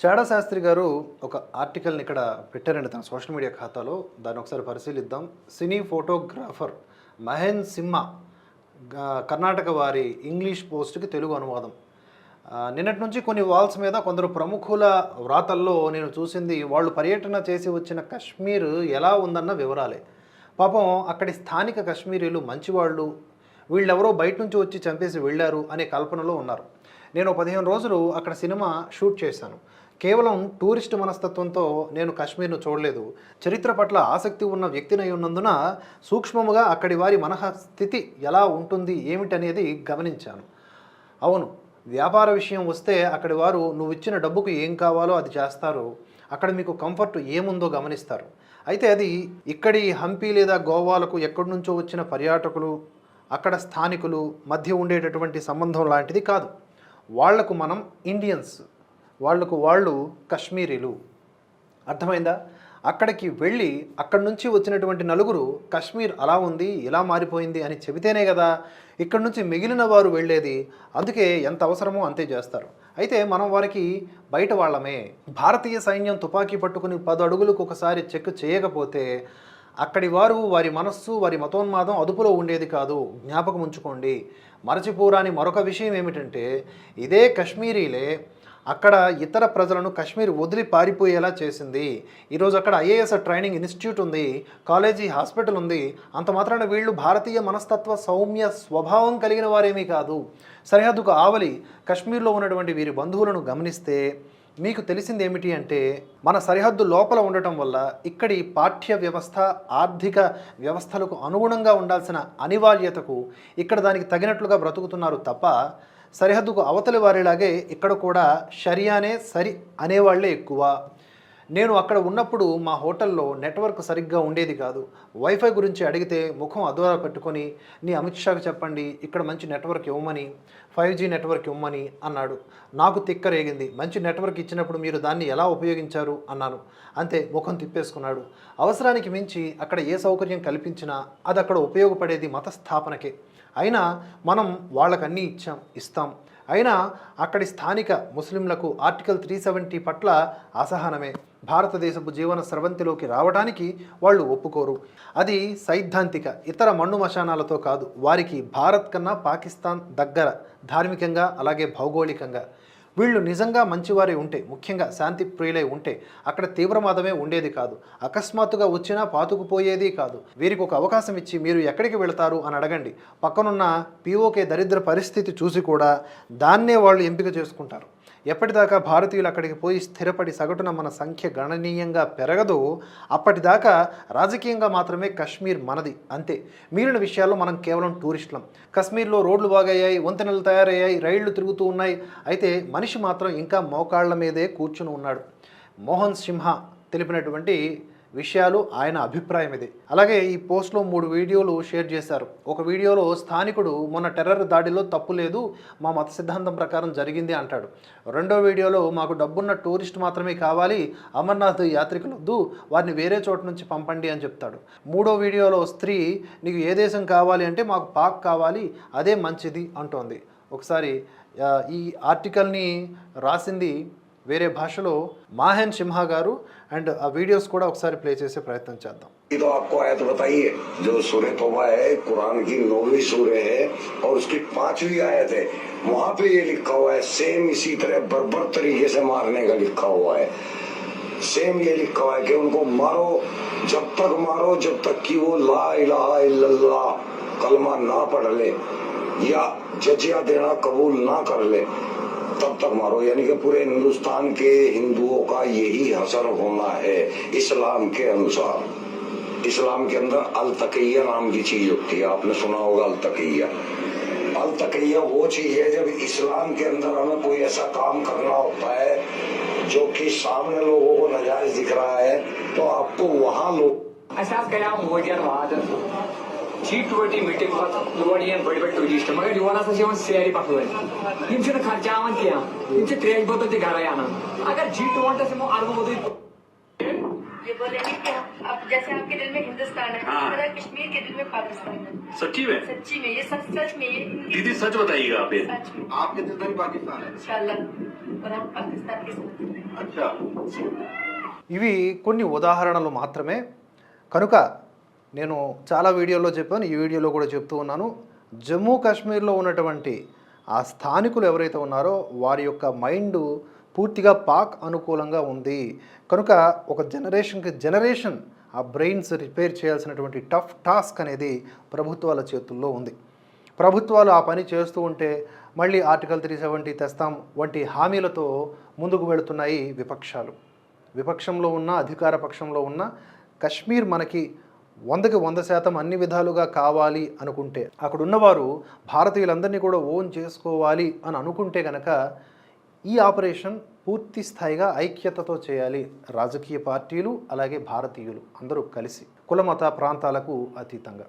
చాడా శాస్త్రి గారు ఒక ఆర్టికల్ని ఇక్కడ పెట్టారండి తన సోషల్ మీడియా ఖాతాలో. దాన్ని ఒకసారి పరిశీలిద్దాం. సినీ ఫోటోగ్రాఫర్ మహేన్ సింహ కర్ణాటక వారి ఇంగ్లీష్ పోస్ట్కి తెలుగు అనువాదం. నిన్నటి నుంచి కొన్ని వాల్స్ మీద కొందరు ప్రముఖుల వ్రాతల్లో నేను చూసింది వాళ్ళు పర్యటన చేసి వచ్చిన కశ్మీర్ ఎలా ఉందన్న వివరాలే. పాపం అక్కడి స్థానిక కశ్మీరీలు మంచివాళ్ళు. వీళ్ళెవరో బయట నుంచి వచ్చి చంపేసి వెళ్ళారు అనే కల్పనలో ఉన్నారు. నేను పదిహేను రోజులు అక్కడ సినిమా షూట్ చేశాను. కేవలం టూరిస్ట్ మనస్తత్వంతో నేను కాశ్మీర్ను చూడలేదు. చరిత్ర పట్ల ఆసక్తి ఉన్న వ్యక్తినై ఉన్నందున సూక్ష్మముగా అక్కడి వారి మనఃస్థితి ఎలా ఉంటుంది ఏమిటనేది గమనించాను. అవును వ్యాపార విషయం వస్తే అక్కడి వారు నువ్వు ఇచ్చిన డబ్బుకు ఏం కావాలో అది చేస్తారు. అక్కడ మీకు కంఫర్ట్ ఏముందో గమనిస్తారు. అయితే అది ఇక్కడి హంపి లేదా గోవాలకు ఎక్కడి నుంచో వచ్చిన పర్యాటకులు అక్కడ స్థానికులు మధ్య ఉండేటటువంటి సంబంధం లాంటిది కాదు. వాళ్ళకు మనం ఇండియన్స్ వాళ్ళకు వాళ్ళు కశ్మీరీలు. అర్థమైందా? అక్కడికి వెళ్ళి అక్కడి నుంచి వచ్చినటువంటి నలుగురు కశ్మీర్ అలా ఉంది ఇలా మారిపోయింది అని చెబితేనే కదా ఇక్కడి నుంచి మిగిలిన వారు వెళ్ళేది. అందుకే ఎంత అవసరమో అంతే చేస్తారు. అయితే మనం వారికి బయట వాళ్ళమే. భారతీయ సైన్యం తుపాకీ పట్టుకుని పది అడుగులకు ఒకసారి చెక్ చేయకపోతే అక్కడి వారు వారి మనస్సు వారి మతోన్మాదం అదుపులో ఉండేది కాదు. జ్ఞాపకం ఉంచుకోండి. మరచిపోరాని మరొక విషయం ఏమిటంటే ఇదే కశ్మీరీలే అక్కడ ఇతర ప్రజలను కశ్మీర్ వదిలి పారిపోయేలా చేసింది. ఈరోజు అక్కడ ఐఏఎస్ ట్రైనింగ్ ఇన్స్టిట్యూట్ ఉంది కాలేజీ హాస్పిటల్ ఉంది. అంత మాత్రాన వీళ్ళు భారతీయ మనస్తత్వ సౌమ్య స్వభావం కలిగిన వారేమీ కాదు. సరిహద్దుకు ఆవలి కశ్మీర్లో ఉన్నటువంటి వీరి బంధువులను గమనిస్తే మీకు తెలిసింది ఏమిటి అంటే మన సరిహద్దు లోపల ఉండటం వల్ల ఇక్కడి పాఠ్య వ్యవస్థ ఆర్థిక వ్యవస్థలకు అనుగుణంగా ఉండాల్సిన అనివార్యతకు ఇక్కడ దానికి తగినట్లుగా బ్రతుకుతున్నారు తప్ప సరిహద్దుకు అవతలి వారిలాగే ఇక్కడ కూడా షరియానే సరి అనేవాళ్ళే ఎక్కువ. నేను అక్కడ ఉన్నప్పుడు మా హోటల్లో నెట్వర్క్ సరిగ్గా ఉండేది కాదు. వైఫై గురించి అడిగితే ముఖం అద్వారా పెట్టుకొని నీ అమిత్ షాకు చెప్పండి ఇక్కడ మంచి నెట్వర్క్ ఇవ్వమని ఫైవ్ జీ నెట్వర్క్ ఇవ్వమని అన్నాడు. నాకు తిక్కరేగింది. మంచి నెట్వర్క్ ఇచ్చినప్పుడు మీరు దాన్ని ఎలా ఉపయోగించారు? అన్నాను. అంతే ముఖం తిప్పేసుకున్నాడు. అవసరానికి మించి అక్కడ ఏ సౌకర్యం కల్పించినా అది అక్కడ ఉపయోగపడేది మత స్థాపనకే అయినా మనం వాళ్ళకన్నీ ఇచ్చాం ఇస్తాం. అయినా అక్కడి స్థానిక ముస్లింలకు ఆర్టికల్ త్రీ సెవెంటీ పట్ల అసహనమే. భారతదేశపు జీవన స్రవంతిలోకి రావడానికి వాళ్ళు ఒప్పుకోరు. అది సైద్ధాంతిక ఇతర మన్ను మశానాలతో కాదు. వారికి భారత్ కన్నా పాకిస్తాన్ దగ్గర ధార్మికంగా అలాగే భౌగోళికంగా. వీళ్ళు నిజంగా మంచివారే ఉంటే ముఖ్యంగా శాంతి ప్రియులై ఉంటే అక్కడ తీవ్రవాదమే ఉండేది కాదు. అకస్మాత్తుగా వచ్చినా పాతుకుపోయేది కాదు. వీరికి ఒక అవకాశం ఇచ్చి మీరు ఎక్కడికి వెళతారు అని అడగండి. పక్కనున్న పీఓకే దరిద్ర పరిస్థితి చూసి కూడా దాన్నే వాళ్ళు ఎంపిక చేసుకుంటారు. ఎప్పటిదాకా భారతీయులు అక్కడికి పోయి స్థిరపడి సగటున మన సంఖ్య గణనీయంగా పెరగదో అప్పటిదాకా రాజకీయంగా మాత్రమే కశ్మీర్ మనది అంతే. మిగిలిన విషయాల్లో మనం కేవలం టూరిస్టులం. కశ్మీర్లో రోడ్లు బాగయ్యాయి వంతెనలు తయారయ్యాయి రైళ్ళు తిరుగుతూ ఉన్నాయి. అయితే మనిషి మాత్రం ఇంకా మోకాళ్ళ మీదే కూర్చుని ఉన్నాడు. మోహన్ సింహ తెలిపినటువంటి విషయాలు ఆయన అభిప్రాయం ఇది అలాగే ఈ పోస్ట్లో మూడు వీడియోలు షేర్ చేశారు. ఒక వీడియోలో స్థానికుడు మొన్న టెర్రర్ దాడిలో తప్పు లేదు మా మత సిద్ధాంతం ప్రకారం జరిగింది అంటాడు. రెండో వీడియోలో మాకు డబ్బున్న టూరిస్ట్ మాత్రమే కావాలి అమర్నాథ్ యాత్రికులు వద్దు వారిని వేరే చోట నుంచి పంపండి అని చెప్తాడు. మూడో వీడియోలో స్త్రీ నీకు ఏ దేశం కావాలి అంటే మాకు పాక్ కావాలి అదే మంచిది అంటోంది. ఒకసారి ఈ ఆర్టికల్ని రాసింది వేరే భాషలో మాహెన్ సింహా గారు అండ్ ఆ వీడియోస్ కూడా ఒకసారి ప్లే చేసే ప్రయత్నం చేద్దాం ये तो आपको आयत बताइए जो सूर्य तोबा है कुरान की नौवीं सूर्य है और उसकी पांचवी आयत है वहां पे ये लिखा हुआ है सेम इसी तरह बर्बर तरीके से मारने का लिखा हुआ है सेम ये लिखा हुआ है कि उनको मारो जब तक मारो जब तक कि वो ला इलाहा इल्लल्लाह कलमा ना पढ़ ले या जजिया देना कबूल ना कर ले तब तक मारो, यानी कि पूरे हिंदुस्तान के हिंदुओं का यही असर होना है, इस्लाम के अनुसार। इस्लाम के अंदर अल तकैया नाम की चीज़ होती है, आपने सुना होगा अल तकैया अल तकैया वो चीज़ है, जब इस्लाम के अंदर हमें कोई ऐसा काम करना होता है, जो कि सामने लोगों को नजायज दिख रहा है तो आपको वहाँ लोग ऐसा कलाम G20 meeting for Lowadian Budget to Register. Magar you want us to say Pakwe. In China Kharchawan Kia, in the trade boat of the Garayana. अगर G20 से मो आर्म हो ये बोल रहे हैं कि अब जैसे आपके दिल में हिंदुस्तान है हाँ। मेरा कश्मीर के दिल में पाकिस्तान है सच्ची में सच्ची में ये सच सच में ये दीदी सच बताइएगा आप ये आपके दिल में पाकिस्तान है इंशाल्लाह और हम पाकिस्तान के साथ अच्छा ఇవి కొన్ని ఉదాహరణలు మాత్రమే కనుక నేను చాలా వీడియోలో చెప్పాను ఈ వీడియోలో కూడా చెప్తూ ఉన్నాను. జమ్మూ కాశ్మీర్లో ఉన్నటువంటి ఆ స్థానికులు ఎవరైతే ఉన్నారో వారి యొక్క మైండ్ పూర్తిగా పాక్ అనుకూలంగా ఉంది. కనుక ఒక జనరేషన్కి జనరేషన్ ఆ బ్రెయిన్స్ రిపేర్ చేయాల్సినటువంటి టఫ్ టాస్క్ అనేది ప్రభుత్వాల చేతుల్లో ఉంది. ప్రభుత్వాలు ఆ పని చేస్తూ ఉంటే మళ్ళీ ఆర్టికల్ త్రీ సెవెంటీ తెస్తాం వంటి హామీలతో ముందుకు వెళుతున్నాయి విపక్షాలు. విపక్షంలో ఉన్న అధికార పక్షంలో ఉన్న కశ్మీర్ మనకి వందకి వంద శాతం అన్ని విధాలుగా కావాలి అనుకుంటే అక్కడ ఉన్నవారు భారతీయులందరినీ కూడా ఓన్ చేసుకోవాలి అని అనుకుంటే కనుక ఈ ఆపరేషన్ పూర్తి స్థాయిగా ఐక్యతతో చేయాలి. రాజకీయ పార్టీలు అలాగే భారతీయులు అందరూ కలిసి కులమత ప్రాంతాలకు అతీతంగా.